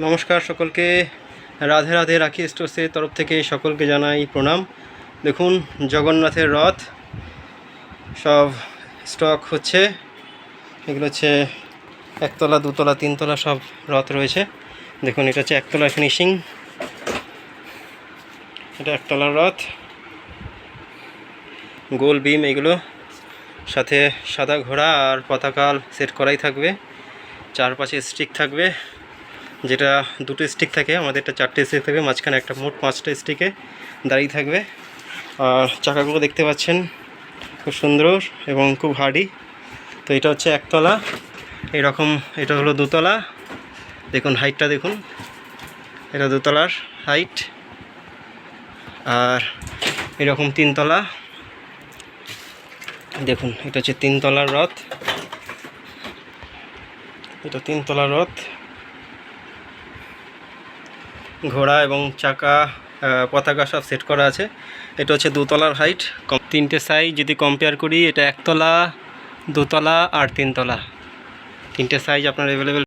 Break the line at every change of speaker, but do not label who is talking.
নমস্কার সকলকে। রাধে রাধে রাখি স্টোর্সের তরফ থেকে সকলকে জানাই প্রণাম। দেখুন, জগন্নাথের রথ। সব স্টক হচ্ছে। এগুলো হচ্ছে একতলা, দুতলা, তিনতলা সব রথ রয়েছে। দেখুন, এটা হচ্ছে একতলা ফিনিশিং এটা একতলার রথ। গোল বিম এগুলো। সাথে সাদা ঘোড়া আর পতাকা সেট করাই থাকবে। চারপাশে স্টিক থাকবে। যেটা দুটো স্টিক থাকে আমাদের একটা চারটে স্টিক থাকবে, মাঝখানে একটা মোট পাঁচটা স্টিকে দাঁড়িয়ে থাকবে। আর চাকাগুলো দেখতে পাচ্ছেন, খুব সুন্দর এবং খুব হার্ডি তো এটা হচ্ছে একতলা, এরকম এটা হলো দোতলা। দেখুন হাইটটা দেখুন। এটা দোতলার হাইট আর এরকম তিনতলা। দেখুন, এটা হচ্ছে তিনতলার রথ। এটা তিনতলার রথ। ঘোড়া এবং চাকা পতাকা সব সেট করা আছে। এটা হচ্ছে দুতলার হাইট তিনটে সাইজ যদি কম্পেয়ার করি, এটা একতলা, দোতলা আর তিনতলা। তিনটে সাইজ আপনার অ্যাভেলেবেল